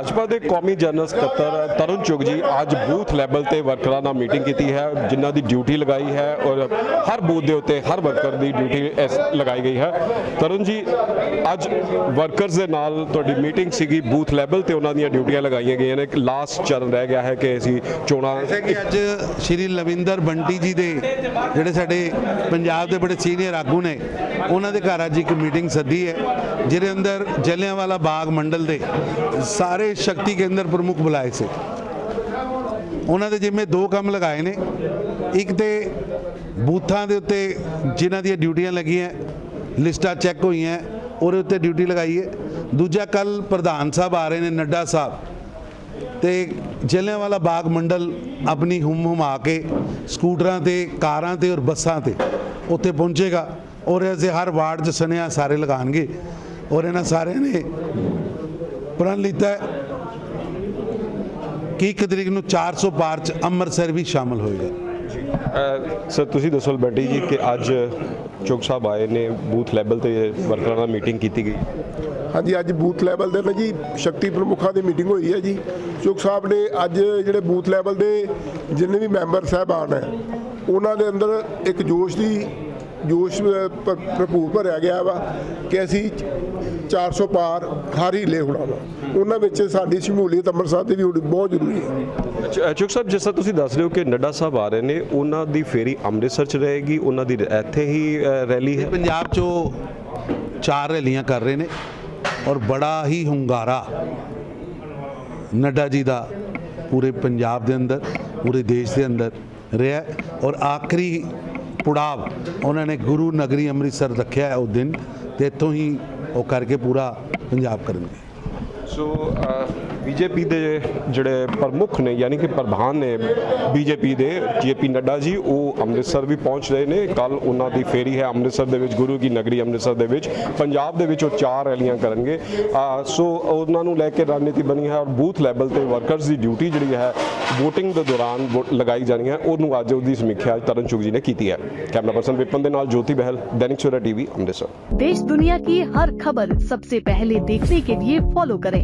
ਭਾਜਪਾ ਦੇ ਕੌਮੀ ਜਨਰਲ ਸਕੱਤਰ ਤਰੁਣ ਚੁਗ ਜੀ ਅੱਜ ਬੂਥ ਲੈਵਲ ਤੇ ਵਰਕਰਾਂ ਨਾਲ ਮੀਟਿੰਗ ਕੀਤੀ ਹੈ, ਜਿਨ੍ਹਾਂ ਦੀ ਡਿਊਟੀ ਲਗਾਈ ਹੈ ਔਰ ਹਰ ਬੂਥ ਦੇ ਉੱਤੇ ਹਰ ਵਰਕਰ ਦੀ ਡਿਊਟੀ ਇਸ ਲਗਾਈ ਗਈ ਹੈ। ਤਰੁਣ ਜੀ, ਅੱਜ ਵਰਕਰਸ ਦੇ ਨਾਲ ਤੁਹਾਡੀ ਮੀਟਿੰਗ ਸੀਗੀ, ਬੂਥ ਲੈਵਲ ਤੇ ਉਹਨਾਂ ਦੀਆਂ ਡਿਊਟੀਆਂ ਲਗਾਈਆਂ ਗਈਆਂ ਨੇ। ਲਾਸਟ ਚਰਨ ਰਹਿ ਗਿਆ ਹੈ ਕਿ ਅਸੀਂ ਚੋਣਾਂ ਕਿ ਅੱਜ ਸ਼੍ਰੀ ਲਵਿੰਦਰ ਬੰਟੀ ਜੀ ਦੇ ਜਿਹੜੇ ਸਾਡੇ ਪੰਜਾਬ ਦੇ ਬੜੇ ਸੀਨੀਅਰ ਆਗੂ ਨੇ, ਉਹਨਾਂ ਦੇ ਘਰ ਅੱਜ ਇੱਕ ਮੀਟਿੰਗ ਸੱਦੀ ਹੈ, ਜਿਹਦੇ ਅੰਦਰ ਜਲਿਆਂਵਾਲਾ ਬਾਗ ਮੰਡਲ ਦੇ ਸਾਰੇ ਸ਼ਕਤੀ ਕੇਂਦਰ ਪ੍ਰਮੁੱਖ ਬੁਲਾਏ ਸੀ। ਉਹਨਾਂ ਦੇ ਜਿਵੇਂ ਦੋ ਕੰਮ ਲਗਾਏ ਨੇ। ਇੱਕ ਤੇ ਬੂਥਾਂ ਦੇ ਉੱਤੇ ਜਿਨ੍ਹਾਂ ਦੀਆਂ ਡਿਊਟੀਆਂ ਲੱਗੀਆਂ, ਲਿਸਟਾਂ ਚੈੱਕ ਹੋਈਆਂ, ਉਹਦੇ ਉੱਤੇ ਡਿਊਟੀ ਲਗਾਈ ਹੈ। ਦੂਜਾ ਕੱਲ ਪ੍ਰਧਾਨ ਸਾਹਿਬ ਆ ਰਹੇ ਨੇ, ਨੱਡਾ ਸਾਹਿਬ। ਤੇ ਜਲਿਆਂਵਾਲਾ ਬਾਗ ਮੰਡਲ ਆਪਣੀ ਹੁਮ ਹੁਮਾ ਕੇ ਸਕੂਟਰਾਂ ਤੇ, ਕਾਰਾਂ ਤੇ ਔਰ ਬੱਸਾਂ ਤੇ ਉੱਥੇ ਪਹੁੰਚੇਗਾ। ਔਰ ਅਸੀਂ ਹਰ ਵਾਰਡ 'ਚ ਸੁਨੇਹਾ ਸਾਰੇ ਲਗਾਣਗੇ ਔਰ ਇਹਨਾਂ ਸਾਰਿਆਂ ਨੇ ਪ੍ਰਣ ਲਿੱਤਾ ਹੈ ਕਿ ਇੱਕ ਤਰੀਕ ਨੂੰ 400 ਪਾਰ 'ਚ ਅੰਮ੍ਰਿਤਸਰ ਵੀ ਸ਼ਾਮਲ ਹੋਏਗਾ। ਸਰ ਤੁਸੀਂ ਦੱਸੋ ਬੈਂਟੀ ਜੀ ਕਿ ਅੱਜ ਚੁਗ ਸਾਹਿਬ ਆਏ ਨੇ ਬੂਥ ਲੈਵਲ ਤੇ ਵਰਕਰਾਂ ਨਾਲ ਮੀਟਿੰਗ ਕੀਤੀ ਗਈ। ਹਾਂਜੀ ਅੱਜ ਬੂਥ ਲੈਵਲ ਦੇ ਨਾ ਜੀ ਸ਼ਕਤੀ ਪ੍ਰਮੁੱਖਾਂ ਦੀ ਮੀਟਿੰਗ ਹੋਈ ਹੈ ਜੀ। ਚੁੱਕ ਸਾਹਿਬ ਨੇ ਅੱਜ ਜਿਹੜੇ ਬੂਥ ਲੈਵਲ ਦੇ ਜਿੰਨੇ ਵੀ ਮੈਂਬਰ ਸਾਹਿਬਾਨ ਹੈ ਉਹਨਾਂ ਦੇ ਅੰਦਰ ਇੱਕ ਜੋਸ਼ ਦੀ ਜੋਸ਼ ਭਰਪੂਰ ਭਰਿਆ ਗਿਆ ਵਾ ਕਿ ਅਸੀਂ 400 ਪਾਰ ਹਰ ਹੀਲੇ ਹੋਣਾ ਵਾ। ਉਹਨਾਂ ਵਿੱਚ ਸਾਡੀ ਸ਼ਮੂਲੀਅਤ ਅੰਮ੍ਰਿਤਸਰ ਦੀ ਵੀ ਹੋਣੀ ਬਹੁਤ ਜ਼ਰੂਰੀ ਹੈ। ਚ- ਚੁਗ ਸਾਹਿਬ ਜਿਸ ਤਰ੍ਹਾਂ ਤੁਸੀਂ ਦੱਸ ਰਹੇ ਹੋ ਕਿ ਨੱਡਾ ਸਾਹਿਬ ਆ ਰਹੇ ਨੇ ਉਹਨਾਂ ਦੀ ਫੇਰੀ ਅੰਮ੍ਰਿਤਸਰ ਚ ਰਹੇਗੀ ਉਹਨਾਂ ਦੀ ਇੱਥੇ ਹੀ ਰੈਲੀ ਹੈ? ਪੰਜਾਬ 'ਚੋਂ ਚਾਰ ਰੈਲੀਆਂ ਕਰ ਰਹੇ ਨੇ ਔਰ ਬੜਾ ਹੀ ਹੁੰਗਾਰਾ ਨੱਡਾ ਜੀ ਦਾ ਪੂਰੇ ਪੰਜਾਬ ਦੇ ਅੰਦਰ ਪੂਰੇ ਦੇਸ਼ ਦੇ ਅੰਦਰ ਰਿਹਾ ਔਰ ਆਖਰੀ ਪੁੜਾਵ। ਉਹਨਾਂ ਨੇ ਗੁਰੂ ਨਗਰੀ ਅੰਮ੍ਰਿਤਸਰ ਰੱਖਿਆ ਉਹ ਦਿਨ ਤੇ ਇੱਥੋਂ ਹੀ ਉਹ ਕਰਕੇ ਪੂਰਾ ਪੰਜਾਬ ਕਰਨਗੇ। ਸੋ ਬੀਜੇਪੀ ਦੇ ਜਿਹੜੇ ਪ੍ਰਮੁੱਖ ਨੇ ਯਾਨੀ ਕਿ ਪ੍ਰਧਾਨ ਨੇ ਬੀਜੇਪੀ ਦੇ ਜੇਪੀ ਨੱਡਾ ਜੀ ਉਹ ਅੰਮ੍ਰਿਤਸਰ ਵੀ ਪਹੁੰਚ ਰਹੇ ਨੇ ਕੱਲ ਉਹਨਾਂ ਦੀ ਫੇਰੀ ਹੈ ਅੰਮ੍ਰਿਤਸਰ ਦੇ ਵਿੱਚ ਗੁਰੂ ਕੀ ਨਗਰੀ ਅੰਮ੍ਰਿਤਸਰ ਦੇ ਵਿੱਚ ਪੰਜਾਬ ਦੇ ਵਿੱਚ ਉਹ ਚਾਰ ਰੈਲੀਆਂ ਕਰਨਗੇ ਅ, ਸੋ ਉਹਨਾਂ ਨੂੰ ਲੈ ਕੇ ਰਣਨੀਤੀ ਬਣੀ ਹੈ ਔਰ ਬੂਥ ਲੈਵਲ ਤੇ ਵਰਕਰਸ ਦੀ ਡਿਊਟੀ ਜਿਹੜੀ ਹੈ VOTING ਦੇ ਦੌਰਾਨ ਵੋ- ਲਗਾਈ ਜਾਣੀ ਹੈ ਉਹਨੂੰ ਅੱਜ ਉਹਦੀ ਸਮੀਖਿਆ ਅੱਜ ਤਰਨ ਚੁਗ ਜੀ ਨੇ ਕੀਤੀ ਹੈ ਕੈਮਰਾ ਪਰਸਨ ਵਿਪਨ ਦੇ ਨਾਲ ਜੋਤੀ ਬਹਿਲ ਦੈਨਿਕ ਸਵੇਰਾ ਟੀਵੀ ਅੰਮ੍ਰਿਤਸਰ देश दुनिया की हर खबर सबसे पहले देखने के लिए फॉलो करें